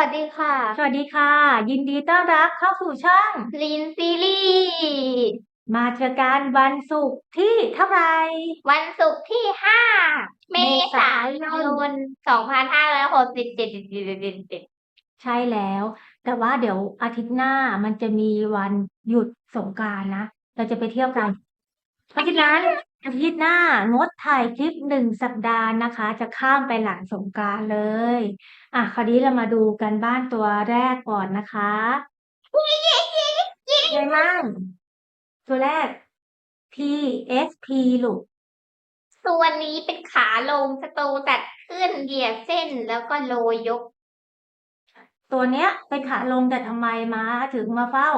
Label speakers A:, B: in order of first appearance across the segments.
A: วัสดีค่ะ
B: สวัสดีค่ะ ยินดีต้อนรับเข้าสู่ช่อง
A: ลินซีรีส์
B: มาเจอกันวันศุกร์ที่เท่าไหร่
A: วันศุกร์ที่ห้าเม
B: เม
A: ษา
B: ษายย
A: นสองพันห้าร้อยหกสิบเจ็ด
B: ใช่แล้ว แต่ว่าเดี๋ยวอาทิตย์หน้ามันจะมีวันหยุดสงกรานต์นะ เราจะไปเที่ยวกันเพราะฉะนั้น อาทิตย์หน้างดถ่ายคลิปหนึ่งสัปดาห์นะคะ จะข้ามไปหลังสงกรานต์เลย อะ คราวนี้เรามาดูกันบ้านตัวแรกก่อนนะคะยังไงบ้างตัวแรก PSP ลูก
A: ส่วนนี้เป็นขาลงสตูตัดขึ้นเหยียดเส้นแล้วก็โรยยก
B: ตัวเนี้ย เป็นขาลงแต่ทำไมม้าถึงมาเฝ้า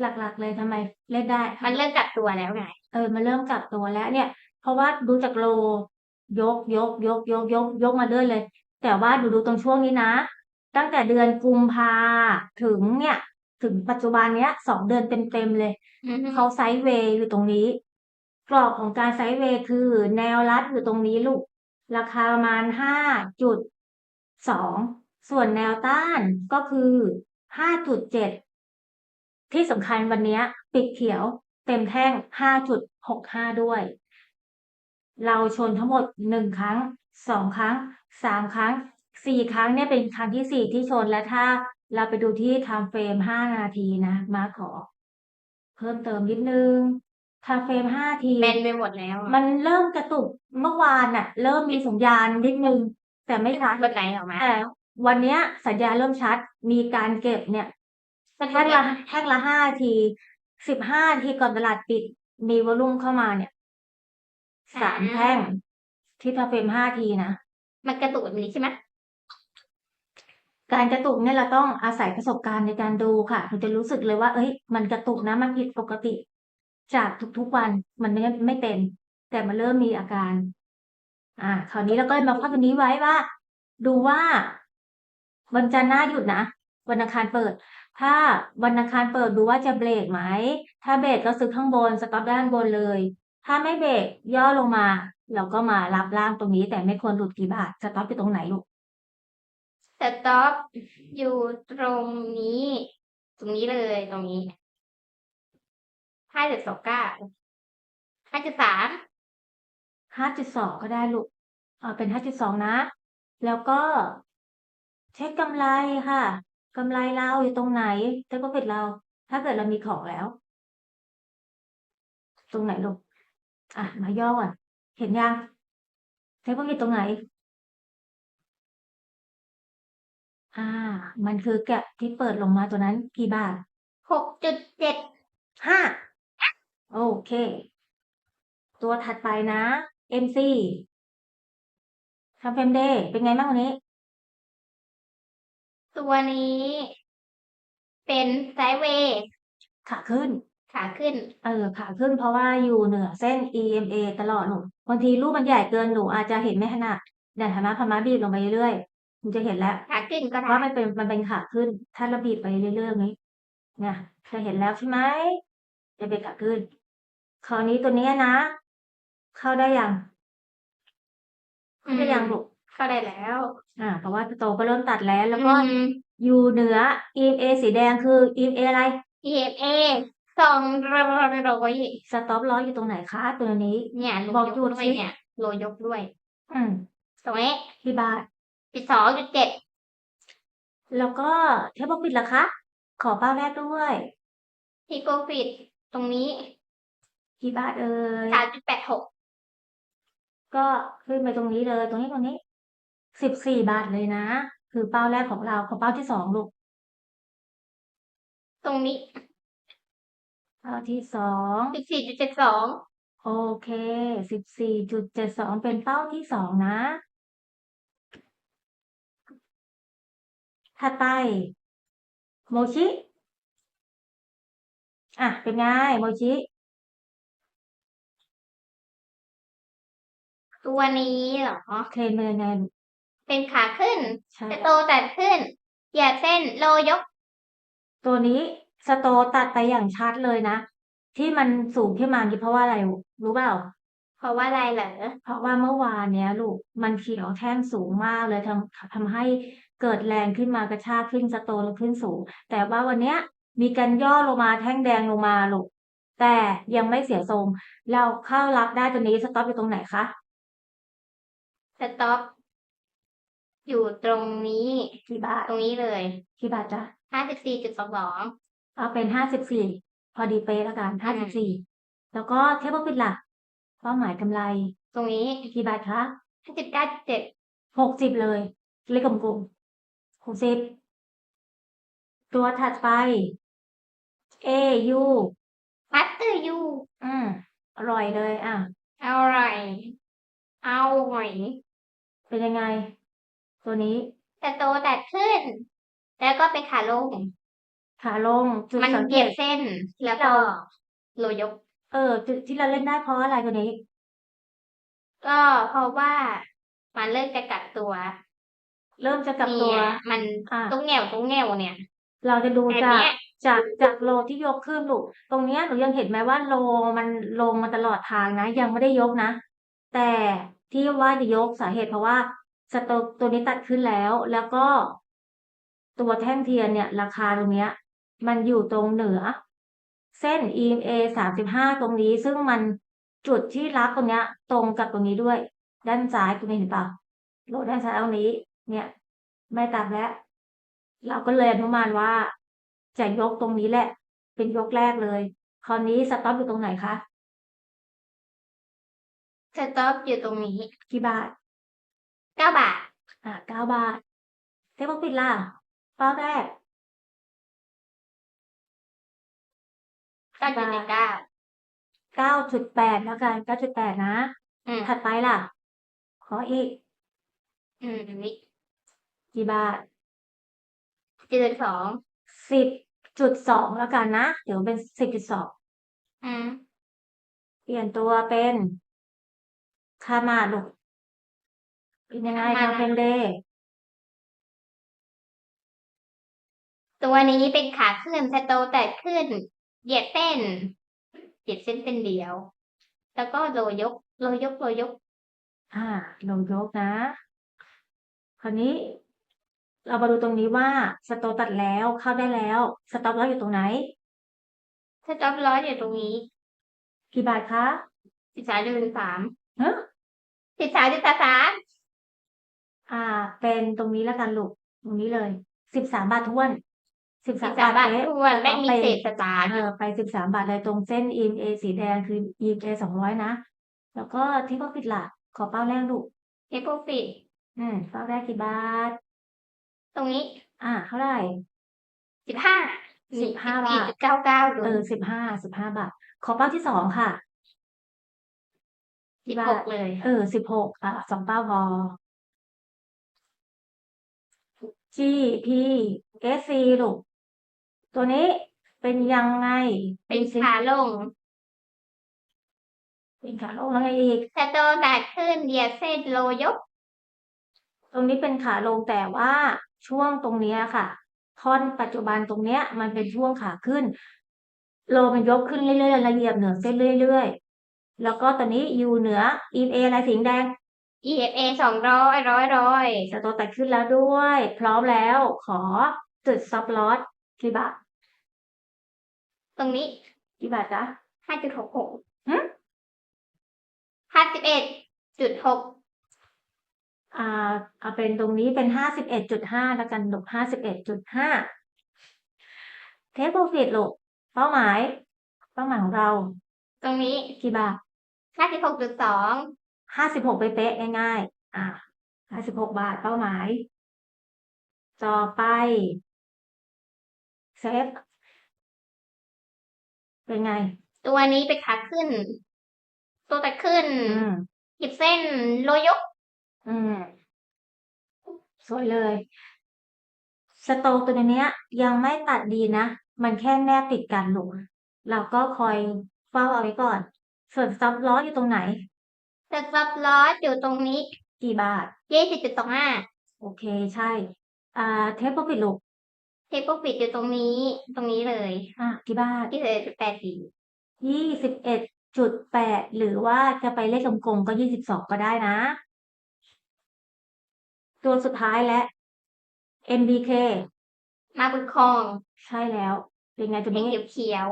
B: หลักๆเลยทำไมเล่นได้
A: มันเริ่มจับตัวแล้วไง
B: เออมันเริ่มจับตัวแล้วเนี่ย เพราะว่าดูจากโล ยกยก ยก ยก ยก ยกมาเรื่อยเลย แต่ว่าดูดูตรงช่วงนี้นะ ตั้งแต่เดือนกุมภาถึงเนี่ย ถึงปัจจุบันเนี้ยสองเดือนเต็มๆเลยเขาไซด์เวย์อยู่ตรงนี้ กรอบของการไซด์เวย์คือแนวรัดอยู่ตรงนี้ลูก ราคาประมาณห้าจุดสองส่วนแนวต้านก็คือห้าจุดเจ็ดที่สำคัญวันเนี้ยปิดเขียว เต็มแท่งห้าจุดหกห้าด้วย เราชนทั้งหมดหนึ่งครั้งสองครั้งสามครั้งสี่ครั้งเนี่ยเป็นครั้งที่สี่ที่ชนและถ้าเราไปดูที่ไทม์เฟรมห้านาทีนะ มาขอ เพิ่มเติมนิดนึงไทม์เฟรมห้าที
A: แมนไปหมดแล้วอะ
B: มันเริ่มกระตุกเมื่อวานน่ะเริ่มมีสัญญาณนิดนึง แต่ไม่ชัด
A: วันไหนออกมา
B: แต่วันเนี้ยสัญญาณเริ่มชัดมีการเก็บเนี่ยแท่งละแท่งละห้าที สิบห้าทีก่อนตลาดปิด มีวอลลุ่มเข้ามาเนี่ยสามแท่งที่ทาเฟรมห้าทีนะ
A: มันกระตุกแบบนี้ใช่ไหม
B: การกระตุกเนี่ยเราต้องอาศัยประสบการณ์ในการดูค่ะถึงจะรู้สึกเลยว่า เอ้ย มันกระตุกนะมันผิดปกติ จากทุกๆวันมันไม่ไม่เป็น แต่มันเริ่มมีอาการ อ่าคราวนี้เราก็มาพักตัวนี้ไว้ว่า ดูว่าวันจันทร์หน้าหยุดนะวันอังคารเปิด ถ้าวันอังคารเปิดดูว่าจะเบรกไหม ถ้าเบรกก็ซื้อข้างบนสต็อปด้านบนเลย ถ้าไม่เบรกย่อลงมา เราก็มารับล่างตรงนี้ แต่ไม่ควรหลุดกี่บาทสต็อปอยู่ตรงไหนลูก
A: สต็อปอยู่ตรงนี้ ตรงนี้เลยตรงนี้ห้าจุดสองเก้าห้าจุดสาม
B: ห้าจุดสองก็ได้ลูกเอาเป็นห้าจุดสองนะ แล้วก็เช็คกำไรค่ะ กำไรเราอยู่ตรงไหนเทคโปรฟิตเรา ถ้าเกิดเรามีของแล้ว ตรงไหนลูกอะ มาย่อก่อนเห็นยังเทคโปรฟิตตรงไหน อ่า มันคือแกะที่เปิดลงมาตัวนั้นกี่บาท
A: หกจุดเจ็ด
B: ห้าโอเค ตัวถัดไปนะ MC ทำเฟมเดย์เป็นไงบ้างวันนี้
A: ตัวนี้ เป็นไซด์เวย์
B: ขาขึ้น
A: ขาขึ้น
B: เออขาขึ้นเพราะว่าอยู่เหนือเส้น EMA ตลอดหนูบางทีรูปมันใหญ่เกินหนูอาจจะเห็นไม่ถนัดเดี๋ยวธรรมะพม่าบีบลงไปเรื่อยๆมันจะเห็นแล้ว
A: ขาขึ้นก็ได้
B: ว่ามันเป็นมันเป็นขาขึ้น ถ้าเราบีบไปเรื่อยๆอย่างนี้เนี่ยเคยเห็นแล้วใช่ไหมจะเป็นขาขึ้น คราวนี้ตัวเนี้ยนะ เข้าได้ยังเข้าได้ยังลูก
A: เข้าได้แล้ว
B: อ่า เพราะว่าโตก็เริ่มตัดแล้ว แล้วก็
A: อืม
B: อยู่เหนือ EMA สีแดงคือ EMA อะไร
A: EMA สองร้อย
B: สต็อปล้ออยู่ตรงไหนคะตัวนี้
A: เนี่ยโล
B: บอก
A: ยก
B: จุด
A: ด้วย
B: สิ
A: เนี่ยโลยกด้วย
B: อืม
A: ตรงนี้
B: กี่บาท
A: สิบสองจุดเจ็ด
B: แล้วก็เทปปิดล่ะคะ ขอเป้าแรกด้วย
A: ที่โปรฟิตตรงนี้
B: กี่บาทเอ่ย
A: สามจุดแปดหก
B: ก็ขึ้นไปตรงนี้เลย ตรงนี้ตรงนี้ สิบสี่บาทเลยนะ คือเป้าแรกของเราขอเป้าที่สองลูก
A: ตรงนี้
B: เป้าที่สอง
A: สิบสี่จุดเจ็ดสอง
B: โอเคสิบสี่จุดเจ็ดสองเป็นเป้าที่สองนะ ถัดไป โมชิอะ เป็นไงโมชิ
A: ตัวนี้เหรอ
B: เทรนเป็นยังไง
A: เป็นขาขึ้น
B: ใช่
A: จะโตตัดขึ้น เหยียดเส้นโลยก
B: ตัวนี้สโตตัดไปอย่างชัดเลยนะ ที่มันสูงขึ้นมานี่เพราะว่าอะไรรู้เปล่า
A: เพราะว่าอะไรเหรอ
B: เพราะว่าเมื่อวานเนี้ยลูกมันเขียวแท่งสูงมากเลยทำทำให้เกิดแรงขึ้นมากระชากขึ้นสโตนแล้วขึ้นสูง แต่ว่าวันเนี้ย มีการย่อลงมาแท่งแดงลงมาลูกแต่ยังไม่เสียทรง เราเข้ารับได้ตัวนี้สต็อปอยู่ตรงไหนคะ
A: สต็อป อยู่ตรงนี้
B: กี่บาท
A: ตรงนี้เลย
B: กี่บาทจ๊ะ
A: ห้าสิบสี่จุดสองสอง
B: เอาเป็นห้าสิบสี่พอดีเป๊ะแล้วกันห้าสิบสี่แล้วก็เทปปิดล่ะเป้าหมายกำไร
A: ตรงนี้
B: กี่บาทคะ
A: ห้าสิบเก้าจุดเจ็ด
B: หกสิบเลยเลขกลมๆหกสิบตัวถัดไป A U
A: พัตเตอร์ยู
B: อืมอร่อยเลย อะ
A: เอาไรเอาหอย
B: เป็นยังไง ตัวนี้
A: แต่โตแต่ขึ้น แล้วก็เป็นขาลง
B: ขาลงจุด
A: มัน
B: สัง
A: เห
B: เก
A: ยีย
B: ต
A: ดเส้น แล้วก็
B: เรา
A: โรยยก
B: เออจุดที่เราเล่นได้เพราะอะไรตัวนี้
A: ก็เพราะว่ามันเริ่มจะกัดตัว
B: เริ่มจะกลับตัว
A: เนี่ยมัน
B: อะ
A: ตุ้งแงวตุ้งแงวเนี่ย
B: เราจะดู
A: อัน
B: จาก
A: เนี้ย
B: จากจากโลที่ยกขึ้นลูกตรงเนี้ยหนูยังเห็นไหมว่าโลมันลงมาตลอดทางนะ ยังไม่ได้ยกนะ แต่ที่ว่าจะยกสาเหตุเพราะว่า สโตกตัวนี้ตัดขึ้นแล้ว แล้วก็ตัวแท่งเทียนเนี่ย ราคาตรงเนี้ย มันอยู่ตรงเหนือ เส้น EMA สามสิบห้าตรงนี้ ซึ่งมันจุดที่รับตรงเนี้ย ตรงกับตรงนี้ด้วย ด้านซ้ายคุณเห็นเปล่าโลด้านซ้ายตรงนี้ เนี่ย ไม่ตัดแล้ว เราก็เลยอนุมานว่า จะยกตรงนี้แหละ เป็นยกแรกเลย คราวนี้สต็อปอยู่ตรงไหนคะ
A: สต็อปอยู่ตรงนี้
B: กี่บาท
A: เก้าบาท
B: อ่าเก้าบาทเทปปิดล่ะเป้าแรก
A: เก้าจุดเจ็ดเก้า
B: เก้าจุดแปดแล้วกันเก้าจุดแปดนะ
A: อืม
B: ถัดไปล่ะ ขออีก
A: อืมนี่
B: กี่บาท
A: เจ็ดสอง
B: สิบจุดสองแล้วกันนะเดี๋ยวเป็นสิบจุดสอง
A: อืม
B: เปลี่ยนตัวเป็นคามาลูก เป็นยังไงทางเพนเด
A: ตัวนี้เป็นขาขึ้นสโตแต่ขึ้น เหยียดเส้น เหยียดเส้นเป็นเดียว แล้วก็โรยยกโรยยกโรยยก
B: อ่าลงยกนะ คราวนี้ เรามาดูตรงนี้ว่าสโตตัดแล้วเข้าได้แล้ว สต็อปแล้วอยู่ตรงไหน
A: สต็อปร้อยอยู่ตรงนี้
B: กี่บาทคะ
A: สิบสามจุดสาม
B: ฮะ
A: สิบสามจุดสาม
B: อ่า เป็นตรงนี้แล้วกันลูก ตรงนี้เลย สิบสามบาทท้วน สิบ
A: สิ
B: สาม
A: บสามบาท
B: เป๊ะ
A: ทวนไม่มี
B: ไป
A: เศษสตางค์
B: เออไปสิบสามบาทเลยตรงเส้น EMA สีแดงคือ EMA สองร้อยนะ แล้วก็ที่ก็ปิดล่ะขอเป้าแรกลูก
A: เฮปโปฟิต
B: อืมเป้าแรกกี่บาท
A: ตรงนี้
B: อ่า เท่าไหร่
A: สิบห้า
B: สิบห้าบาท
A: จุดเก้าเก้า
B: เออสิบห้าสิบห้าบาท ขอเป้าที่สองค่ะ
A: สิบ
B: บา
A: ห
B: ท
A: กเลย
B: เออสิบหกอะสองเป้าพอ G P S C ลูกตัวนี้เป็นยังไง
A: เป็น
B: ดูสิ
A: ขาลง
B: เป็นขาลงแล้วไงอีก
A: สโตแต่ขึ้นเหยียดเส้นโรยยก
B: ตรงนี้เป็นขาลงแต่ว่าช่วงตรงเนี้ยค่ะท่อนปัจจุบันตรงเนี้ย มันเป็นช่วงขาขึ้น โลมันยกขึ้นเรื่อยๆละเอียดเหนือเส้นเรื่อยๆ แล้วก็ตอนนี้อยู่เหนือ EMA ลายสีแดง
A: EFA สองร้อยร้อยร้อย
B: สโตตัดขึ้นแล้วด้วย พร้อมแล้วขอจุด stop loss กี่บาท
A: ตรงนี้
B: กี่บาทจ๊ะ
A: ห้าจุดหกหก
B: หึ
A: ห้าสิบเอ็ดจุดหก
B: อ่าเอาเป็นตรงนี้เป็นห้าสิบเอ็ดจุดห้าแล้วกันลูกห้าสิบเอ็ดจุดห้าเทปโปรฟิตลูกเป้าหมาย เป้าหมายของเรา
A: ตรงนี้
B: กี่บาท
A: ห้าสิบหกจุดสอง
B: ห้าสิบหกเป๊ะๆง่ายๆ อ่าห้าสิบหกบาทเป้าหมาย ต่อไปเซฟเป็นไง
A: ตัวนี้เป็นขาขึ้น ตัวแต่ขึ้น
B: อืม
A: หยิบเส้นโรยยก
B: อืม สวยเลย สโตกตัวเนี้ยยังไม่ตัดดีนะ มันแค่แนบติดกันลูกเราก็คอยเฝ้าเอาไว้ก่อน ส่วนซับล้ออยู่ตรงไหน
A: สต็อปลอสอยู่ตรงนี้
B: กี่บาท
A: ยี่สิบจุดสองห้า
B: โอเคใช่ อ่า เทปโปรฟิตลูก
A: เทปโปรฟิตอยู่ตรงนี้ ตรงนี้เลย
B: อะกี่บาท
A: ที่เลยจุดแปดสี่
B: ยี่สิบเอ็ดจุดแปดหรือว่าจะไปเลขกลมๆก็ยี่สิบสองก็ได้นะ ตัวสุดท้ายและ MBK
A: มาบุญคอง
B: ใช่แล้ว เป็นไงตัว
A: เป็น
B: นี้
A: เขียว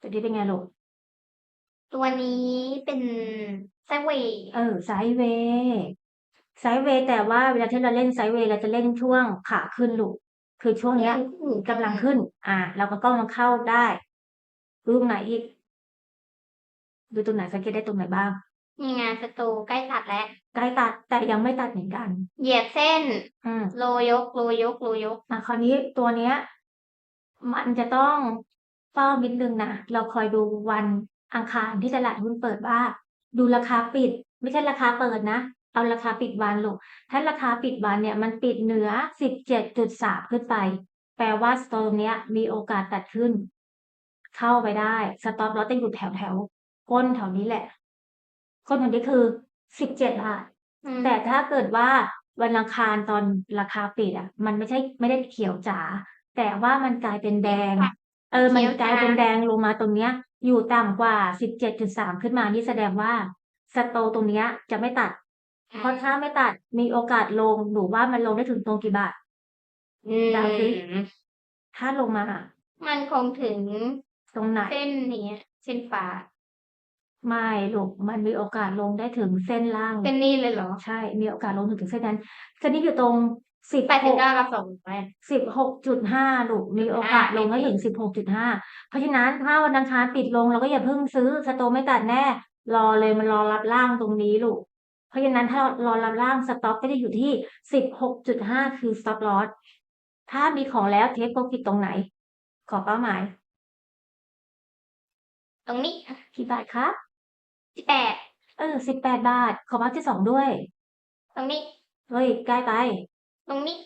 B: ตัวนี้เป็นไงลูก
A: ๆ ตัวนี้เป็นไซเวย์
B: เออไซด์เวย์ไซด์เวย์แต่ว่าเวลาที่เราเล่นไซด์เวย์เราจะเล่นช่วงขาขึ้นลูกคือช่วงเนี้ยกำลังขึ้น อ่า เราก็กล้องมันเข้าได้รูปไหนอีก ดูตรงไหนสังเกตได้ตรงไหนบ้าง
A: มีงานสตูใกล้ตัดแล้ว
B: ใกล้ตัดแต่ยังไม่ตัดเหมือนกัน
A: เหยียดเส้น
B: อืม
A: โลยก โลยก โลยก
B: อะคราวนี้ตัวเนี้ย มันจะต้องเฝ้านิดนึงนะ เราคอยดูวัน อังคารที่ตลาดหุ้นเปิดว่า ดูราคาปิด ไม่ใช่ราคาเปิดนะ เอาราคาปิดวันลูกถ้าราคาปิดวันเนี่ยมันปิดเหนือสิบเจ็ดจุดสามขึ้นไป แปลว่าสตอเนี้ยมีโอกาสตัดขึ้น เข้าไปได้สต็อปลอสจะอยู่แถวแถวๆก้นแถวนี้แหละก้นแถวนี้คือสิบเจ็ดบาท
A: อืม
B: แต่ถ้าเกิดว่าวันอังคารตอนราคาปิดอะ มันไม่ใช่ไม่ได้เขียวจ๋าแต่ว่ามันกลายเป็นแดง เออ มันกลายเป็นแดงลงมาตรงเนี้ย อยู่ต่ำกว่าสิบเจ็ดจุดสามขึ้นมานี่แสดงว่าสโตตรงเนี้ยจะไม่ตัด เพราะถ้าไม่ตัดมีโอกาสลงหนูว่ามันลงได้ถึงตรงกี่บาท
A: อืม
B: ดาวสิ ถ้าลงมา
A: มันคงถึง
B: ตรงไหน
A: เส้นเนี้ยเส้นฟ้า
B: ไม่ลูกมันมีโอกาสลงได้ถึงเส้นล่าง
A: เส้นนี้เลยเหรอ
B: ใช่ มีโอกาสลงถึงถึงเส้นนั้นเส้นนี้อยู่ตรง สิบ
A: แปด
B: ห
A: สิบ
B: ก
A: เก้ากับสองแปด
B: สิบหกจุดห้าลูกมีโอกาสลงให้ถึงสิบหกจุดห้าเพราะฉะนั้นถ้าวันอังคารปิดลงเราก็อย่าเพิ่งซื้อสโตไม่ตัดแน่ รอเลยมันรอรับล่างตรงนี้ลูก เพราะฉะนั้นถ้ารอรับล่างสต็อปก็จะอยู่ที่สิบหกจุดห้าคือสต็อปลอสถ้ามีของแล้วเทคโปรฟิตตรงไหน ขอเป้าหมาย
A: ตรงนี้
B: กี่บาทครับ
A: สิบแปด
B: เออสิบแปดบาท ขอบัฟที่สองด้วย
A: ตรงนี้
B: เฮ้ยใกล้ไป
A: ตรงนี้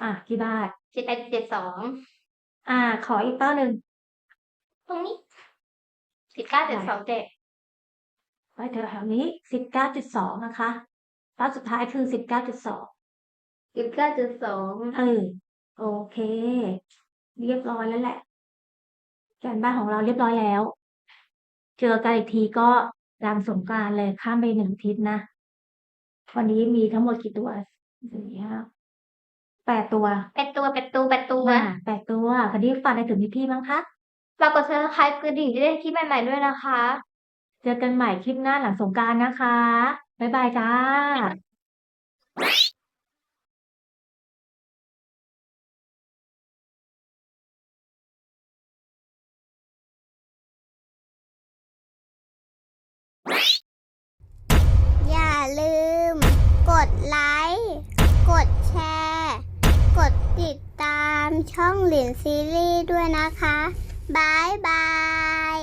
B: อะกี่บาท
A: สิบแปดเจ็ดสอง
B: อ่า ขออีกเป้าหนึ่ง
A: ตรงนี้สิบเก้าเจ็ดสองเจ็ด
B: ไว้แถวๆนี้สิบเก้าจุดสองนะคะเป้าสุดท้ายคือสิบเก้าจุดสอง
A: สิบเก้าจุดสอง
B: เออโอเค เรียบร้อยแล้วแหละการบ้านของเราเรียบร้อยแล้ว เจอกันอีกทีก็หลังสงกรานต์เลยข้ามไปหนึ่งอาทิตย์นะ วันนี้มีทั้งหมดกี่ตัว สี่ห้าแปดตัว
A: เป็ดตัวเป็ดตัวเป็ดตัว
B: อ่าแปดตัวคราวนี้ฝากอะไรถึงพี่ๆบ้างคะ
A: ฝากกดซับสไครป์กระดิ่งจะได้คลิปใหม่ๆด้วยนะคะ
B: เจอกันใหม่คลิปหน้าหลังสงกรานต์นะคะบ๊ายบายจ้า
C: อย่าลืม กดไลค์ กดแชร์ กดติดตามช่องหลินซีรีส์ด้วยนะคะบายบาย